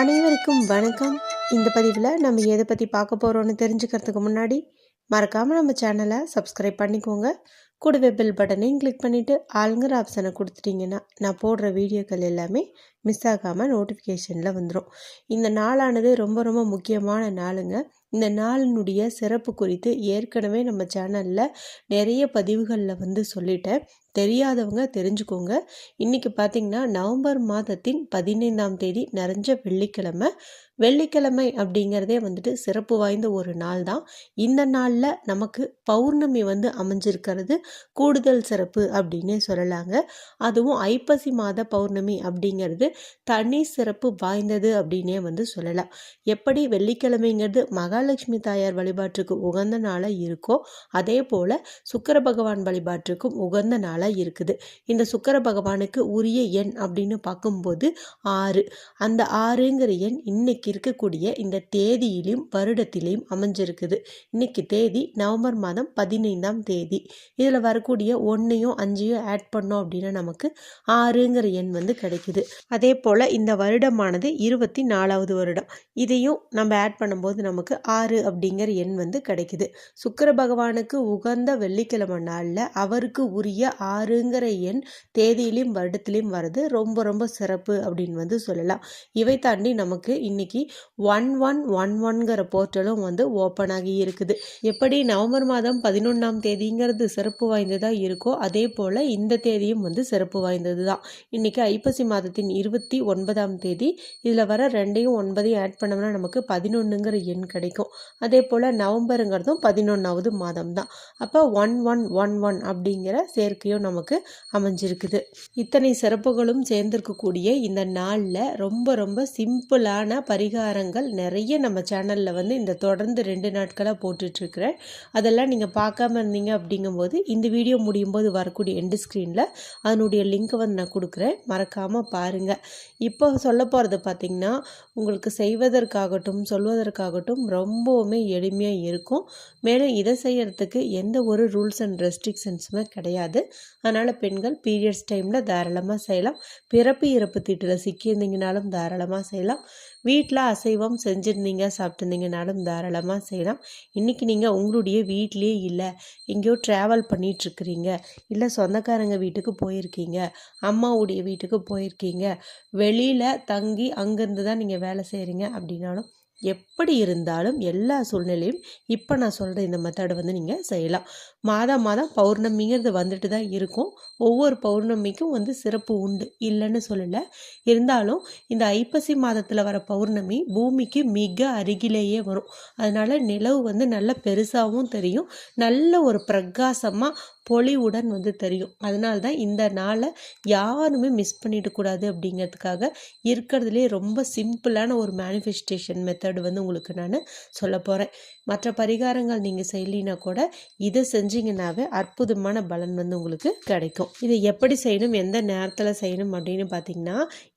அனைவருக்கும் வணக்கம். இந்த பதிவில் நம்ம எதை பற்றி பார்க்க போகிறோன்னு தெரிஞ்சுக்கிறதுக்கு முன்னாடி மறக்காமல் நம்ம சேனலை சப்ஸ்கிரைப் பண்ணிக்கோங்க. கூடவே பெல் பட்டனையும் கிளிக் பண்ணிவிட்டு ஆளுங்கிற ஆப்ஷனை கொடுத்துட்டிங்கன்னா நான் போடுற வீடியோக்கள் எல்லாமே மிஸ் ஆகாமல் நோட்டிஃபிகேஷனில் வந்துடும் இந்த நாளானது ரொம்ப ரொம்ப முக்கியமான நாளுங்க. இந்த நாளினுடைய சிறப்பு குறித்து ஏற்கனவே நம்ம சேனலில் நிறைய பதிவுகளில் வந்து சொல்லிட்டேன். தெரியாதவங்க தெரிஞ்சுக்கோங்க. இன்றைக்கி பார்த்திங்கன்னா நவம்பர் மாதத்தின் பதினைந்தாம் தேதி நிறைஞ்ச வெள்ளிக்கிழமை. வெள்ளிக்கிழமை அப்படிங்கிறதே வந்துட்டு சிறப்பு வாய்ந்த ஒரு நாள் தான். இந்த நாளில் நமக்கு பௌர்ணமி வந்து அமைஞ்சிருக்கிறது. கூடுதல் சிறப்பு அப்படின்னே சொல்லலாங்க. அதுவும் ஐப்பசி மாத பௌர்ணமி அப்படிங்கிறது தனி சிறப்பு வாய்ந்தது அப்படின்னே வந்து சொல்லலாம். எப்படி வெள்ளிக்கிழமைங்கிறது மகாலட்சுமி தாயார் வழிபாட்டுக்கு உகந்த நாளாக இருக்கோ அதே போல் சுக்கர பகவான் வழிபாட்டுக்கும் உகந்த நாளாக இருக்குது. இந்த சுக்கர பகவானுக்கு உரிய எண் அப்படின்னு பார்க்கும்போது ஆறு. அந்த ஆறுங்கிற எண் இன்னைக்கு இருக்கக்கூடிய இந்த தேதியிலையும் வருடத்திலையும் அமைஞ்சிருக்குது. இன்னைக்கு தேதி நவம்பர் மாதம் பதினைந்தாம் தேதி. இதில் வரக்கூடிய ஒன்றையும் அஞ்சையும் ஆட் பண்ணோம் அப்படின்னா நமக்கு ஆறுங்கிற எண் வந்து கிடைக்குது. அதே போல் இந்த வருடமானது இருபத்தி நாலாவது வருடம். இதையும் நம்ம ஆட் பண்ணும்போது நமக்கு ஆறு அப்படிங்கிற எண் வந்து கிடைக்குது. சுக்கர பகவானுக்கு உகந்த வெள்ளிக்கிழமை நாளில் அவருக்கு உரிய ஆறுங்கிற எண் தேதியிலையும் வருடத்திலையும் வர்றது ரொம்ப ரொம்ப சிறப்பு அப்படின்னு வந்து சொல்லலாம். இவை தாண்டி நமக்கு இன்னைக்கு ஒன் ஒன் ஒன் ஒன்கிற போர்ட்டலும் வந்து ஓப்பன் ஆகி இருக்குது. எப்படி நவம்பர் மாதம் பதினொன்றாம் தேதிங்கிறது சிறப்பு வாய்ந்ததாக இருக்கோ அதே போல் இந்த தேதியும் வந்து சிறப்பு வாய்ந்தது தான் இன்றைக்கி ஐப்பசி மாதத்தின் இருபத்தி ஒன்பதாம் தேதி இதில் வர ரெண்டையும் ஒன்பதையும் ஆட் பண்ணோம்னா நமக்கு பதினொன்றுங்கிற எண் கிடைக்கும். அதே போல் நவம்பருங்கிறதும் பதினொன்றாவது மாதம் தான் அப்போ ஒன் ஒன் ஒன் ஒன் அப்படிங்கிற சேர்க்கையும் நமக்கு அமைஞ்சிருக்குது. இத்தனை சிறப்புகளும் சேர்ந்திருக்கக்கூடிய இந்த நாளில் ரொம்ப ரொம்ப சிம்பிளான பரிகாரங்கள் நிறைய நம்ம சேனலில் வந்து இந்த தொடர்ந்து ரெண்டு நாட்களாக போட்டுட்ருக்குறேன். அதெல்லாம் நீங்கள் பார்க்காம இருந்தீங்க அப்படிங்கும்போது இந்த வீடியோ முடியும் போது வரக்கூடிய எண்டு ஸ்க்ரீனில் அதனுடைய லிங்க்கை வந்து நான் கொடுக்குறேன். மறக்காமல் பாருங்கள் இப்போ சொல்ல போகிறது பார்த்திங்கன்னா உங்களுக்கு செய்வதற்காகட்டும் சொல்வதற்காகட்டும் ரொம்பவுமே எளிமையாக இருக்கும். மேலும் இதை செய்கிறதுக்கு எந்த ஒரு ரூல்ஸ் அண்ட் ரெஸ்ட்ரிக்ஷன்ஸுமே கிடையாது. அதனால் பெண்கள் பீரியட்ஸ் டைமில் தாராளமாக செய்யலாம். பிறப்பு இறப்பு தீட்டில் சிக்கியிருந்தீங்கனாலும் தாராளமாக செய்யலாம். வீட்டில் அசைவம் செஞ்சுருந்தீங்க சாப்பிட்டுருந்தீங்கனாலும் தாராளமாக செய்யலாம். இன்றைக்கி நீங்கள் உங்களுடைய வீட்லேயே இல்லை எங்கேயோ ட்ராவல் பண்ணிகிட்ருக்குறீங்க இல்லை சொந்தக்காரங்க வீட்டுக்கு போயிருக்கீங்க அம்மாவுடைய வீட்டுக்கு போயிருக்கீங்க வெளியில் தங்கி அங்கேருந்து தான் நீங்கள் வேலை செய்கிறீங்க அப்படின்னாலும் எப்படி இருந்தாலும் எல்லா சூழ்நிலையும் இப்போ நான் சொல்கிற இந்த மெத்தடை வந்து நீங்கள் செய்யலாம். மாதம் மாதம் பௌர்ணமிங்கிறது வந்துட்டு தான் இருக்கும். ஒவ்வொரு பௌர்ணமிக்கும் வந்து சிறப்பு உண்டு. இல்லைன்னு சொல்லலை. இருந்தாலும் இந்த ஐப்பசி மாதத்தில் வர பௌர்ணமி பூமிக்கு மிக அருகிலேயே வரும். அதனால் நிலவு வந்து நல்ல பெருசாகவும் தெரியும். நல்ல ஒரு பிரகாசமாக பொலிவுடன் வந்து தெரியும். அதனால தான் இந்த நாளை யாருமே மிஸ் பண்ணிடக்கூடாது அப்படிங்கிறதுக்காக இருக்கிறதுலே ரொம்ப சிம்பிளான ஒரு மேனிஃபெஸ்டேஷன் மெத்தட் வந்து உங்களுக்கு நான் சொல்ல போகிறேன் மற்ற பரிகாரங்கள் நீங்கள் செய்யலினா கூட இதை செஞ்சீங்கன்னாவே அற்புதமான பலன் வந்து உங்களுக்கு கிடைக்கும். இதை எப்படி செய்யணும் எந்த நேரத்தில் செய்யணும் அப்படின்னு பார்த்தீங்கன்னா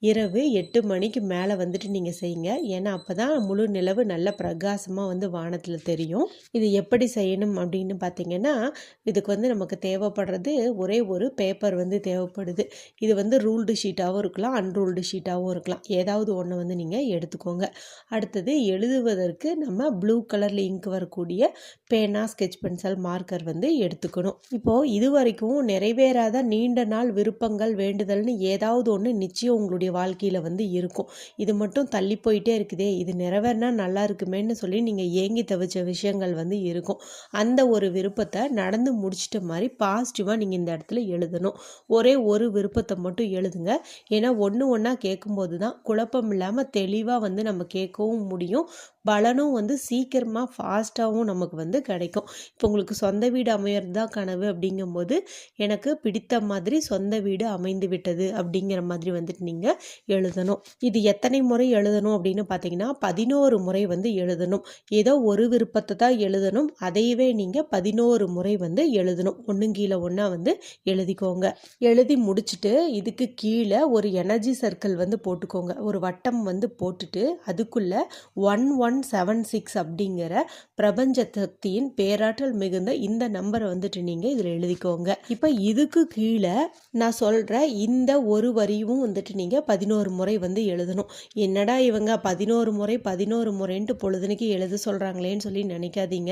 இரவு எட்டு மணிக்கு மேலே வந்துட்டு நீங்கள் செய்யுங்க. ஏன்னா அப்போ தான் முழு நிலவு நல்ல பிரகாசமாக வந்து வானத்தில் தெரியும். இது எப்படி செய்யணும் அப்படின்னு பார்த்தீங்கன்னா இதுக்கு வந்து நமக்கு தேவைப்படுறது ஒரே ஒரு பேப்பர் வந்து தேவைப்படுது. இது வந்து ரூல்டு ஷீட்டாகவும் இருக்கலாம் அன்ரூல்டு ஷீட்டாகவும் இருக்கலாம். ஏதாவது ஒன்று வந்து நீங்கள் எடுத்துக்கோங்க. அடுத்தது எழுதுவதற்கு நம்ம ப்ளூ கலரில் இங்க் வரக்கூடிய பேனா ஸ்கெச் பென்சில் மார்க்கர் வந்து எடுத்துக்கணும். இப்போது இது வரைக்கும் நிறைவேறாத நீண்ட நாள் விருப்பங்கள் வேண்டுதல்னு ஏதாவது ஒன்று நிச்சயம் உங்களுடைய வாழ்க்கையில் வந்து இருக்கும். இது மட்டும் தள்ளி போயிட்டே இருக்குதே இது நிறைவேறினா நல்லா இருக்குமேன்னு சொல்லி நீங்கள் ஏங்கி தவிச்ச விஷயங்கள் வந்து இருக்கும். அந்த ஒரு விருப்பத்தை நடந்து முடிச்சிட்ட மாதிரி பாசிட்டிவாக நீங்கள் இந்த இடத்துல எழுதணும். ஒரே ஒரு விருப்பத்தை மட்டும் எழுதுங்க. ஏன்னா ஒன்று ஒன்றா கேட்கும்போது தான் குழப்பம் இல்லாமல் தெளிவாக வந்து நம்ம கேட்கவும் முடியும். பலனும் வந்து சீக்கிரமாக ஃபாஸ்ட்டாகவும் நமக்கு வந்து கிடைக்கும். இப்போ உங்களுக்கு சொந்த வீடு அமையிறது தான் கனவு அப்படிங்கும்போது எனக்கு பிடித்த மாதிரி சொந்த வீடு அமைந்து விட்டது அப்படிங்கிற மாதிரி வந்துட்டு நீங்கள் எழுதணும். இது எத்தனை முறை எழுதணும் அப்படின்னு பார்த்தீங்கன்னா பதினோரு முறை வந்து எழுதணும். ஏதோ ஒரு விருப்பத்தை தான் எழுதணும். அதையவே நீங்கள் பதினோரு முறை வந்து எழுதணும். ஒன்று கீழே ஒன்றா வந்து எழுதிக்கோங்க. எழுதி முடிச்சுட்டு இதுக்கு கீழே ஒரு எனர்ஜி சர்க்கிள் வந்து போட்டுக்கோங்க. ஒரு வட்டம் வந்து போட்டுட்டு அதுக்குள்ளே ஒன் ஒன் செவன் சிக்ஸ் அப்படிங்கிற பிரபஞ்ச சக்தியின் பேராற்றல் மிகுந்த இந்த நம்பரை வந்துட்டு நீங்கள் இதில் எழுதிக்கோங்க. இப்போ இதுக்கு கீழே நான் சொல்கிற இந்த ஒரு வரியும் வந்துட்டு நீங்கள் பதினோரு முறை வந்து எழுதணும். என்னடா இவங்க பதினோரு முறை பதினோரு முறைன்ட்டு பொழுதுனைக்கு எழுத சொல்கிறாங்களேன்னு சொல்லி நினைக்காதீங்க.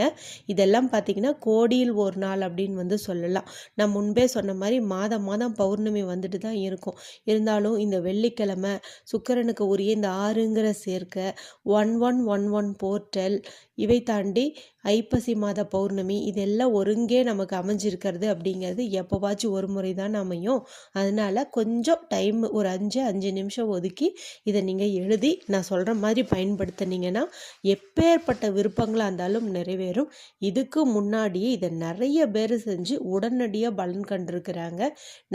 இதெல்லாம் பார்த்தீங்கன்னா கோடியில் ஒரு நாள் அப்படின்னு வந்து சொல்லலாம். நான் முன்பே சொன்ன மாதிரி மாதம் மாதம் பௌர்ணமி வந்துட்டு தான் இருக்கும். இருந்தாலும் இந்த வெள்ளிக்கிழமை சுக்கரனுக்கு உரிய இந்த ஆறுங்கிற சேர்க்கை one one one one portal இவை தாண்டி ஐப்பசி மாத பௌர்ணமி இதெல்லாம் ஒருங்கே நமக்கு அமைஞ்சிருக்கிறது அப்படிங்கிறது எப்போவாச்சும் ஒரு முறை தான் அமையும். அதனால் கொஞ்சம் டைம் ஒரு அஞ்சு அஞ்சு நிமிஷம் ஒதுக்கி இதை நீங்கள் எழுதி நான் சொல்கிற மாதிரி பயன்படுத்தினீங்கன்னா எப்பேற்பட்ட விருப்பங்களாக இருந்தாலும் நிறைவேறும். இதுக்கு முன்னாடியே இதை நிறைய பேர் செஞ்சு உடனடியாக பலன் கண்டிருக்கிறாங்க.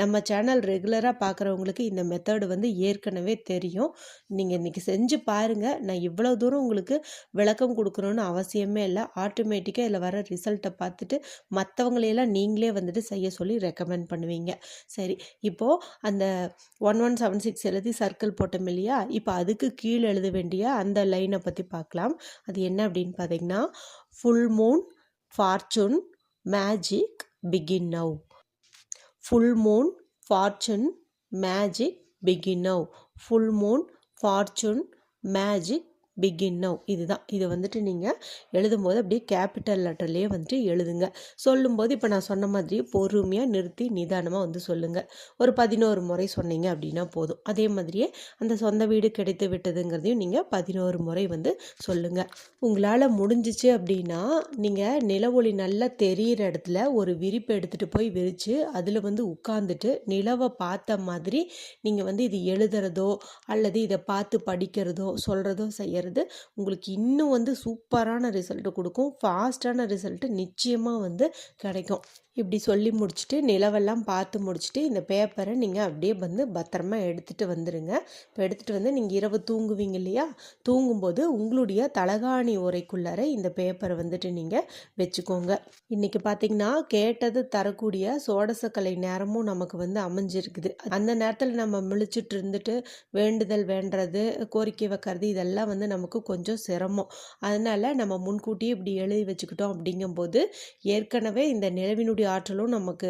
நம்ம சேனல் ரெகுலராக பார்க்குறவங்களுக்கு இந்த மெத்தடு வந்து ஏற்கனவே தெரியும். நீங்கள் இன்றைக்கி செஞ்சு பாருங்கள் நான் இவ்வளோ தூரம் உங்களுக்கு விளக்கம் கொடுக்குறோன்னு அவசியமே இல்லை. ஆட்டோமேட்டிக்காக இதில் வர ரிசல்ட்டை பார்த்துட்டு மற்றவங்களையெல்லாம் நீங்களே வந்துட்டு செய்ய சொல்லி ரெக்கமெண்ட் பண்ணுவீங்க. சரி இப்போது அந்த ஒன் ஒன் செவன் சிக்ஸ் எழுதி சர்க்கிள் போட்டோம் இல்லையா? இப்போ அதுக்கு கீழே எழுத வேண்டிய அந்த லைனை பற்றி பார்க்கலாம். அது என்ன அப்படின்னு பார்த்தீங்கன்னா full moon fortune magic begin now full moon fortune magic begin now full moon fortune magic begin now இதுதான். இது வந்துட்டு நீங்கள் எழுதும்போது அப்படியே கேபிட்டல் லெட்டர்லேயே வந்துட்டு எழுதுங்க. சொல்லும்போது இப்போ நான் சொன்ன மாதிரி பொறுமையாக நிறுத்தி நிதானமாக வந்து சொல்லுங்கள் ஒரு பதினோரு முறை சொன்னீங்க அப்படின்னா போதும். அதே மாதிரியே அந்த சொந்த வீடு கிடைத்து விட்டதுங்கிறதையும் நீங்கள் பதினோரு முறை வந்து சொல்லுங்கள் உங்களால் முடிஞ்சிச்சு அப்படின்னா நீங்கள் நிலவொளி நல்லா தெரிகிற இடத்துல ஒரு விரிப்பு எடுத்துகிட்டு போய் விரித்து அதில் வந்து உட்காந்துட்டு நிலவை பார்த்த மாதிரி நீங்கள் வந்து இது எழுதுறதோ அல்லது இதை பார்த்து படிக்கிறதோ சொல்கிறதோ செய்கிறது அப்படிங்கிறது உங்களுக்கு இன்னும் வந்து சூப்பரான ரிசல்ட்டு கொடுக்கும். ஃபாஸ்ட்டான ரிசல்ட்டு நிச்சயமாக வந்து கிடைக்கும். இப்படி சொல்லி முடிச்சுட்டு நிலவெல்லாம் பார்த்து முடிச்சுட்டு இந்த பேப்பரை நீங்கள் அப்படியே வந்து பத்திரமா எடுத்துகிட்டு வந்துடுங்க இப்போ எடுத்துகிட்டு வந்து நீங்கள் இரவு தூங்குவீங்க இல்லையா? தூங்கும்போது உங்களுடைய தலகாணி உரைக்குள்ளார இந்த பேப்பரை வந்துட்டு நீங்கள் வச்சுக்கோங்க. இன்றைக்கி பார்த்திங்கன்னா கேட்டது தரக்கூடிய சோடசக்கலை நேரமும் நமக்கு வந்து அமைஞ்சிருக்குது. அந்த நேரத்தில் நம்ம முழிச்சிட்டு இருந்துட்டு வேண்டுதல் வேண்டுறது கோரிக்கை வைக்கிறது இதெல்லாம் வந்து நமக்கு கொஞ்சம் சிரமம். அதனால் நம்ம முன்கூட்டியே இப்படி எழுதி வச்சுக்கிட்டோம் அப்படிங்கும்போது ஏற்கனவே இந்த நிலவினுடைய ஆற்றலும் நமக்கு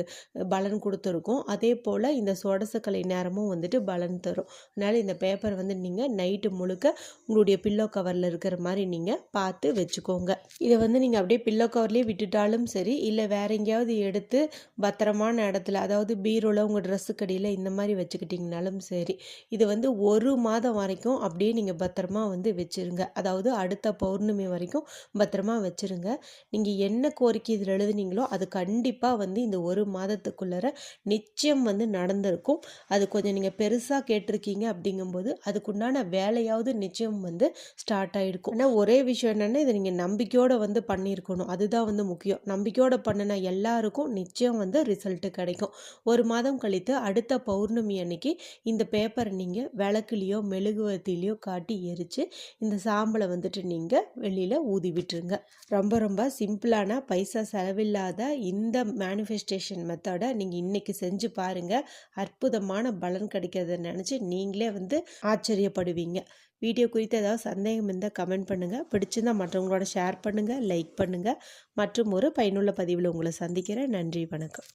பலன் கொடுத்துருக்கும். அதே போல் இந்த சுவடசக்கலை நேரமும் வந்துட்டு பலன் தரும். அதனால் இந்த பேப்பர் வந்து நீங்கள் நைட்டு முழுக்க உங்களுடைய பில்லோ கவரில் இருக்கிற மாதிரி நீங்கள் பார்த்து வச்சுக்கோங்க. இதை வந்து நீங்கள் அப்படியே பில்லோ கவர்லேயே விட்டுட்டாலும் சரி இல்லை வேற எங்கேயாவது எடுத்து பத்திரமான இடத்துல அதாவது பீரோவில் உங்கள் ட்ரெஸ்ஸு கடையில் இந்த மாதிரி வச்சுக்கிட்டிங்கனாலும் சரி இது வந்து ஒரு மாதம் வரைக்கும் அப்படியே நீங்கள் பத்திரமா வந்து வச்சுருங்க. அதாவது அடுத்த பௌர்ணமி வரைக்கும் பத்திரமா வச்சுருங்க. நீங்கள் என்ன கோரிக்கை இதில் எழுதுனீங்களோ அது கண்டிப்பாக கண்டிப்பாக வந்து இந்த ஒரு மாதத்துக்குள்ளே நிச்சயம் வந்து நடந்திருக்கும். அது கொஞ்சம் நீங்கள் பெருசாக கேட்டிருக்கீங்க அப்படிங்கும்போது அதுக்குண்டான வேலையாவது நிச்சயம் வந்து ஸ்டார்ட் ஆகிருக்கும் ஆனால் ஒரே விஷயம் என்னென்னா இதை நீங்கள் நம்பிக்கையோடு வந்து பண்ணியிருக்கணும். அதுதான் வந்து முக்கியம். நம்பிக்கையோடு பண்ணின எல்லாருக்கும் நிச்சயம் வந்து ரிசல்ட்டு கிடைக்கும். ஒரு மாதம் கழித்து அடுத்த பௌர்ணமி அன்னைக்கு இந்த பேப்பரை நீங்கள் விளக்குலேயோ மெழுகுவத்திலையோ காட்டி எரித்து இந்த சாம்பலை வந்துட்டு நீங்கள் வெளியில் ஊதி விட்டுருங்க ரொம்ப ரொம்ப சிம்பிளான பைசா செலவில்லாத இந்த மேனிஃபெஸ்டேஷன் மெத்தடை நீங்கள் இன்றைக்கி செஞ்சு பாருங்கள் அற்புதமான பலன் கிடைக்கிறத நினச்சி நீங்களே வந்து ஆச்சரியப்படுவீங்க. வீடியோ குறித்து ஏதாவது சந்தேகம் இருந்தால் கமெண்ட் பண்ணுங்கள் பிடிச்சிருந்தால் மற்றவங்களோட ஷேர் பண்ணுங்கள் லைக் பண்ணுங்கள் மற்றும் ஒரு பயனுள்ள பதிவில் உங்களை சந்திக்கிறேன். நன்றி வணக்கம்.